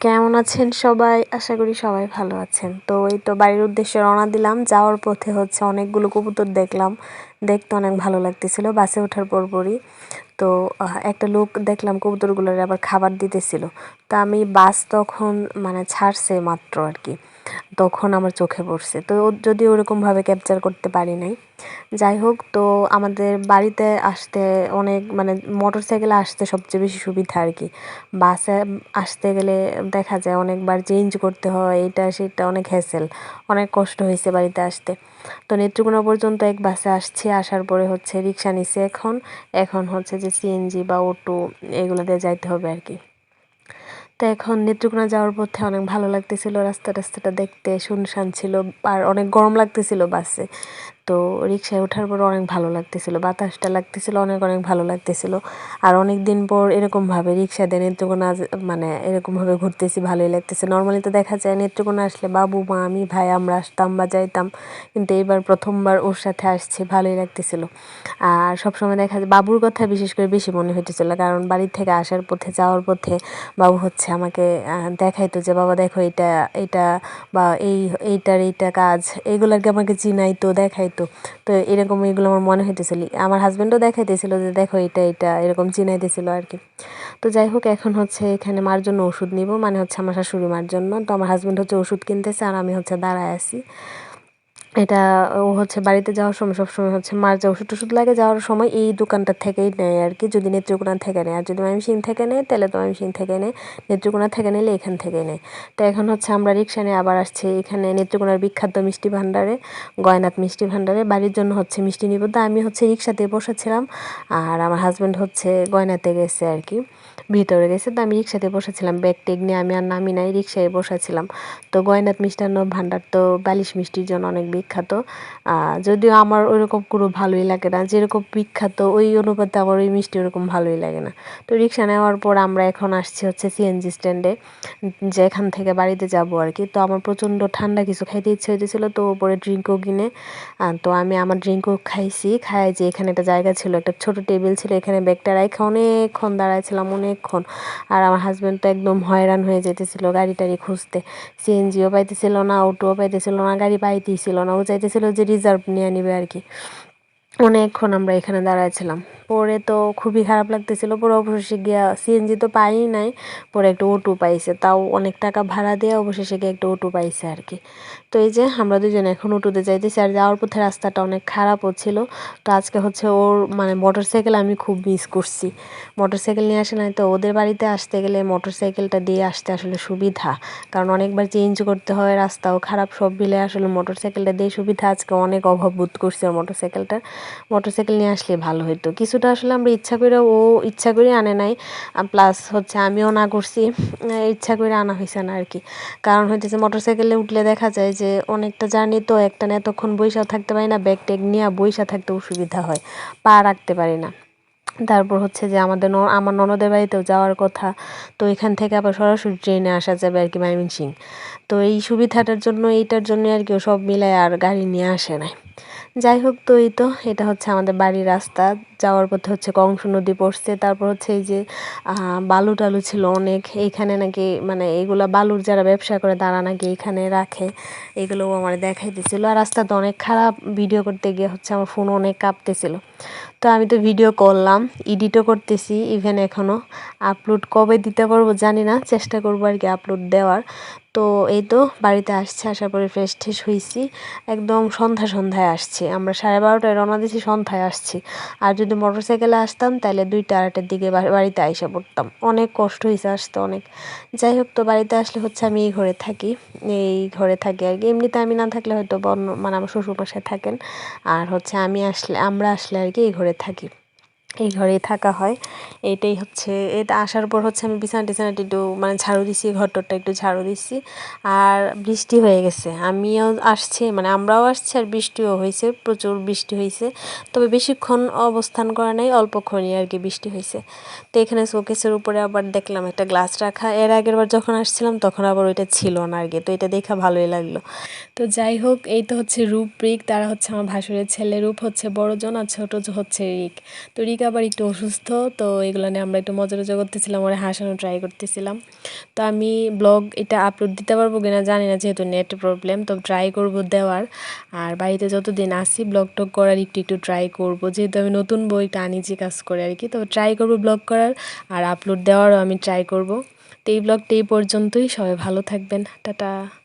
কেমন আছেন সবাই? আশা করি সবাই ভালো আছেন। তো এই তো বাড়ির উদ্দেশ্যে রওনা দিলাম। যাওয়ার পথে হচ্ছে অনেকগুলো কবুতর দেখলাম। দেখতে অনেক ভালো লাগতেছিল। বাসে ওঠার পরপরই তো একটা লোক দেখলাম কবুতরগুলোর আবার খাবার দিতেছিল। তো আমি বাস তখন মানে ছাড়ছে মাত্র আর কি। তখন আমার চোখে পড়ছে। তো যদি ওরকমভাবে ক্যাপচার করতে পারি নাই। যাই হোক, তো আমাদের বাড়িতে আসতে অনেক মানে মোটর সাইকেলে আসতে সবচেয়ে বেশি সুবিধা আর কি। বাসে আসতে গেলে দেখা যায় অনেকবার চেঞ্জ করতে হয় এটা সেটা অনেক হ্যাসেল অনেক কষ্ট হয়েছে বাড়িতে আসতে। তো নেত্রকোনা পর্যন্ত এক বাসে আসছি, আসার পরে হচ্ছে রিক্সা নিছে এখন। এখন হচ্ছে যে সিএনজি বা অটো এগুলো দিয়ে যাইতে হবে আর কি। তো এখন নেত্রকোনা যাওয়ার পথে অনেক ভালো লাগতেছিল রাস্তা রাস্তাটা দেখতে শুনশান ছিল, আর অনেক গরম লাগতেছিল বাসে। তো রিক্সায় ওঠার পর অনেক ভালো লাগতেছিল, বাতাসটা লাগতেছিল, অনেক অনেক ভালো লাগতেছিল। আর অনেক দিন পর এরকমভাবে রিক্সা দিয়ে নেত্রকোনা মানে এরকমভাবে ঘুরতেছি, ভালোই লাগতেছে। নর্মালি তো দেখা যায় নেত্রকোনা আসলে বাবু, মা, আমি, ভাই, আমরা আসতাম বা যাইতাম, কিন্তু এইবার প্রথমবার ওর সাথে আসছে, ভালোই লাগতেছিল। আর সবসময় দেখা যায়, বাবুর কথা বিশেষ করে বেশি মনে হইতেছিল, কারণ বাড়ি থেকে আসার পথে, যাওয়ার পথে বাবু হচ্ছে আমাকে দেখাইতো যে, বাবা, দেখো এটা এটা বা এই, এইটার এইটা কাজ। এইগুলোকে আমাকে চিনাইতো, দেখাইতো। তো তো এরকম এগুলো আমার মনে হইতেছিল। আমার হাজব্যান্ডও দেখাইতেছিল যে, দেখো এটা এটা, এরকম চিনাইতেছিল আর কি তো যাই হোক, এখন হচ্ছে এখানে মার জন্য ওষুধ নিব মানে হচ্ছে আমার শাশুড়ি মার জন্য। তো আমার হাজব্যান্ড হচ্ছে ওষুধ কিনতেছে আর আমি হচ্ছে দাঁড়ায় আছি। এটা, ও হচ্ছে বাড়িতে যাওয়ার সময় সবসময় হচ্ছে মার যে ওষুধ টষুধ লাগে যাওয়ার সময় এই দোকানটা থেকেই নেয় আর কি, যদি নেত্রকোনা থেকে নেয়। আর যদি সিং থেকে নেয়, তাহলে তো সিং থেকে নেয়। নেত্রকোনা থেকে নিলে এখান থেকে নেয়। তো এখন হচ্ছে আমরা রিক্সা নিয়ে আবার আসছি। এখানে নেত্রকোনার বিখ্যাত মিষ্টি ভাণ্ডারে গয়নাথ মিষ্টি ভাণ্ডারে। বাড়ির জন্য হচ্ছে মিষ্টি নিব আমি হচ্ছে রিক্সাতে বসেছিলাম। আর আমার হাজব্যান্ড হচ্ছে গয়নাতে গেছে আর কি। ভিতরে গেছে, তো আমি রিক্সাতে বসেছিলাম। ব্যাগ টেগ নিয়ে আমি আর নামি নাই, রিক্সায় বসেছিলাম। তো গয়নাথ মিষ্টান্ন ভাণ্ডার তো বালিশ মিষ্টির জন্য অনেক বিখ্যাত। যদিও আমার ওইরকম কোনো ভালোই লাগে না। যেরকম বিখ্যাত, ওই অনুপাতে আমার ওই মিষ্টি ওরকম ভালোই লাগে না। তো রিক্সা নেওয়ার পর আমরা এখন আসছি হচ্ছে সিএনজি স্ট্যান্ডে যে এখান থেকে বাড়িতে যাব আর কি। তো আমার প্রচণ্ড ঠান্ডা কিছু খাইতে ইচ্ছে হয়েছিল তো ওপরে ড্রিঙ্কও কিনে তো আমি আমার ড্রিঙ্কও খাইছি। খাই যে এখানে একটা জায়গা ছিল, একটা ছোট টেবিল ছিল, এখানে ব্যাগটা রাখা অনেকক্ষণ দাঁড়াইছিলাম অনেকক্ষণ। আর আমার হাজব্যান্ড তো একদম হয়রান হয়ে যেতেছিল গাড়ি টাড়ি খুঁজতে সিএনজিও পাইতেছিল না অটোও পাইতেছিল না, গাড়ি পাইতেছিল না। ও চাইতেছিল যে রিজার্ভ নিয়ে নিবে আর কি অনেকক্ষণ আমরা এখানে দাঁড়াইছিলাম। পরে তো খুবই খারাপ লাগতেছিল। পরে অবশেষে গিয়া সিএনজি তো পাই নাই। পরে একটা অটো পাইছে। তাও অনেক টাকা ভাড়া দিয়ে অবশেষে গিয়ে একটা অটো পাইছে আর কি তো এই যে আমরা দুজন এখন অটোতে যাইতেছি। আর যাওয়ার পথে রাস্তাটা অনেক খারাপও ছিল। তো আজকে হচ্ছে ওর মানে মোটর সাইকেল আমি খুব মিস করছি। মোটর সাইকেল নিয়ে আসে নাই তো ওদের বাড়িতে আসতে গেলে মোটর সাইকেলটা দিয়ে আসতে আসলে সুবিধা। কারণ অনেকবার চেঞ্জ করতে হয়, রাস্তাও খারাপ, সব মিলে আসলে মোটর সাইকেলটা দিয়ে সুবিধা। আজকে অনেক অভাব বোধ করছে মোটর সাইকেলটা মোটর সাইকেল নিয়ে আসলে ভালো হতো কিছুটা আসলে আমরা ইচ্ছা করে ও ইচ্ছা করে আনে নাই প্লাস হচ্ছে আমিও না করছি ইচ্ছা করে আনা হয়েছে না আর কি কারণ হইতেছে মোটর সাইকেলে উঠলে দেখা যায় যে অনেকটা জার্নি তো একটা না এতক্ষণ বৈশাও থাকতে পারি না ব্যাগ ট্যাগ নিয়ে বৈশা থাকতে অসুবিধা হয়, পা রাখতে পারি না। তারপর হচ্ছে যে আমাদের আমার ননদের বাড়িতেও যাওয়ার কথা, তো এখান থেকে আবার সরাসরি ট্রেনে আসা যাবে আর কি ময়মনসিং তো এই সুবিধাটার জন্য, এইটার জন্য আর কি সব মিলায় আর গাড়ি নিয়ে আসে নাই। যাই হোক, তো এই তো, এটা হচ্ছে আমাদের বাড়ির রাস্তা। যাওয়ার পথে হচ্ছে কংস নদী পড়ছে, তারপর হচ্ছে এই যে বালু টালু ছিল অনেক। এইখানে নাকি মানে এইগুলা বালুর যারা ব্যবসা করে, তারা নাকি এইখানে রাখে। এগুলোও আমার দেখাই দিছিল। আর রাস্তা তো অনেক খারাপ। ভিডিও করতে গিয়ে হচ্ছে আমার ফোন অনেক কাঁপতেছিল। তো আমি তো ভিডিও করলাম এডিটও করতেছি ইভেন এখনও আপলোড কবে দিতে পারব জানি না, চেষ্টা করব আর কি আপলোড দেওয়ার। তো এই তো বাড়িতে আসছে, আসার পরে ফ্রেশ ট্রেশ হয়েছি একদম সন্ধ্যা সন্ধ্যায় আসছি। আমরা সাড়ে বারোটায় রওনা দিয়েছি, সন্ধ্যায় আসছি। আর যদি মোটর সাইকেলে আসতাম তাহলে দুইটা আড়াইটার দিকে বাড়িতে আইসে পড়তাম। অনেক কষ্ট হয়েছে আসতে, অনেক। যাই হোক, তো বাড়িতে আসলে হচ্ছে আমি এই ঘরে থাকি। এই ঘরে থাকি আর কি। এমনিতে আমি না থাকলে হয়তো বন্য মানে আমার শ্বশুর মশাই থাকেন। আর হচ্ছে আমি আসলে, আমরা আসলে আর কি এই ঘরে থাকি। এই ঘরেই থাকা হয়। এটাই হচ্ছে, এটা আসার পর হচ্ছে আমি বিছানা টিছানাটি একটু মানে ঝাড়ু দিছি ঘরটরটা একটু ঝাড়ু দিছি। আর বৃষ্টি হয়ে গেছে, আমিও আসছি মানে আমরাও আসছি আর বৃষ্টিও হয়েছে, প্রচুর বৃষ্টি হয়েছে। তবে বেশিক্ষণ অবস্থান করা নাই অল্পক্ষণই আর কি বৃষ্টি হয়েছে। তো এখানে শোকেসের উপরে আবার দেখলাম একটা গ্লাস রাখা। এর আগের বার যখন আসছিলাম, তখন আবার ওইটা ছিল না আর কি, তো এটা দেখা ভালোই লাগল। তো যাই হোক, এই তো হচ্ছে রূপ রিক, তারা হচ্ছে আমার ভাসুরের ছেলে। রূপ হচ্ছে বড়জন আর ছোট হচ্ছে রিক। তো রিক আবার একটু অসুস্থ, তো এগুলো নিয়ে আমরা একটু মজা টজা করতেছিলাম, ওরা হাসানো ট্রাই করতেছিলাম। তো আমি ব্লগ এটা আপলোড দিতে পারব কিনা জানি না, যেহেতু নেট প্রবলেম তো ট্রাই করব দেওয়ার। আর বাড়িতে যতদিন আসি ব্লগ টক করার একটু একটু ট্রাই করব। যেহেতু আমি নতুন বই একটা যে কাজ করে আর কি, তো ট্রাই করব ব্লগ করার। আর আপলোড দেওয়ারও আমি ট্রাই করব। তো এই ব্লগটা এই পর্যন্তই, সবাই ভালো থাকবেন। টাটা।